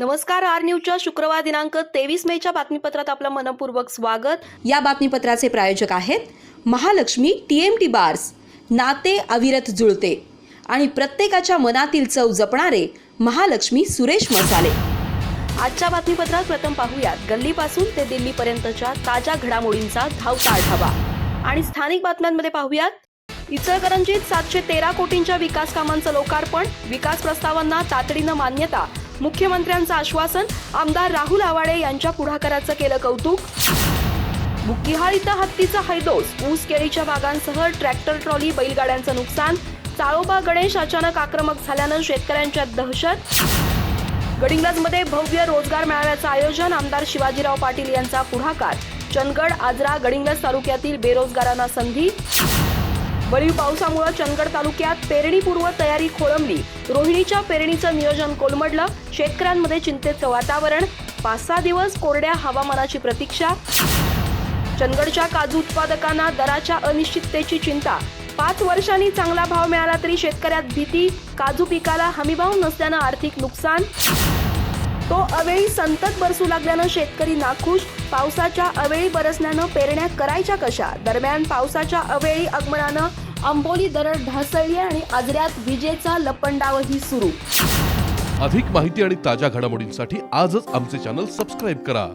नमस्कार आर न्यूजच्या शुक्रवार दिनांक तेवीस मेच्या बातमीपत्रात आपलं मनपूर्वक स्वागत. या बातमीपत्राचे प्रायोजक आहेत Mahalakshmi T M T bars नाते अविरत जुळते आणि प्रत्येकाच्या मनातील चव जपणारे महालक्ष्मी सुरेश मसाले. आजच्या बातमीपत्रात प्रथम पाहूयात. गल्लीपासून ते दिल्लीपर्यंतच्या ताज्या घडामोडींचा धावता आढावा. आणि स्थानिक बातम्यांमध्ये पाहूयात. इचलकरंजीत सातशे तेरा कोटींच्या विकास कामांचं लोकार्पण विकास प्रस्तावांना तातडीनं मान्यता मुख्यमंत्र्यांचं आश्वासन आमदार राहुल आवाडे यांच्या पुढाकाराचं केलं कौतुक. बुक्कीहाळ इथं हत्तीचा हैदोस ऊस केळीच्या बागांसह ट्रॅक्टर ट्रॉली बैलगाड्यांचं नुकसान चाळोबा गणेश अचानक आक्रमक झाल्यानं शेतकऱ्यांच्या दहशत. गडिंग्लजमध्ये भव्य रोजगार मेळाव्याचं आयोजन आमदार शिवाजीराव पाटील यांचा पुढाकार. चंदगड आजरा गडिंग्लज तालुक्यातील बेरोजगारांना संधी. वळीव पावसामुळे चंदगड तालुक्यात पेरणीपूर्व तयारी खोळंबली. रोहिणीच्या पेरणीचं नियोजन कोलमडलं. शेतकऱ्यांमध्ये चिंतेचं वातावरण. पाच सहा दिवस कोरड्या हवामानाची प्रतीक्षा. चंदगडच्या काजू उत्पादकांना दराच्या अनिश्चिततेची चिंता. पाच वर्षांनी चांगला भाव मिळाला तरी शेतकऱ्यात भीती. काजू पिकाला हमीभाव नसल्यानं आर्थिक नुकसान. तो अवेळी संतत बरसू लागल्यानं शेतकरी नाखुश. पावसाच्या अवेळी बरसण्यानं पेरण्या करायच्या कशा? दरम्यान पावसाच्या अवेळी आगमनानं आंबोली दरड ढासळली आणि आजऱ्यात विजेचा लपंडावही सुरू. अधिक माहिती आणि ताज्या घडामोडींसाठी आजच आमचे चॅनल सबस्क्राईब करा.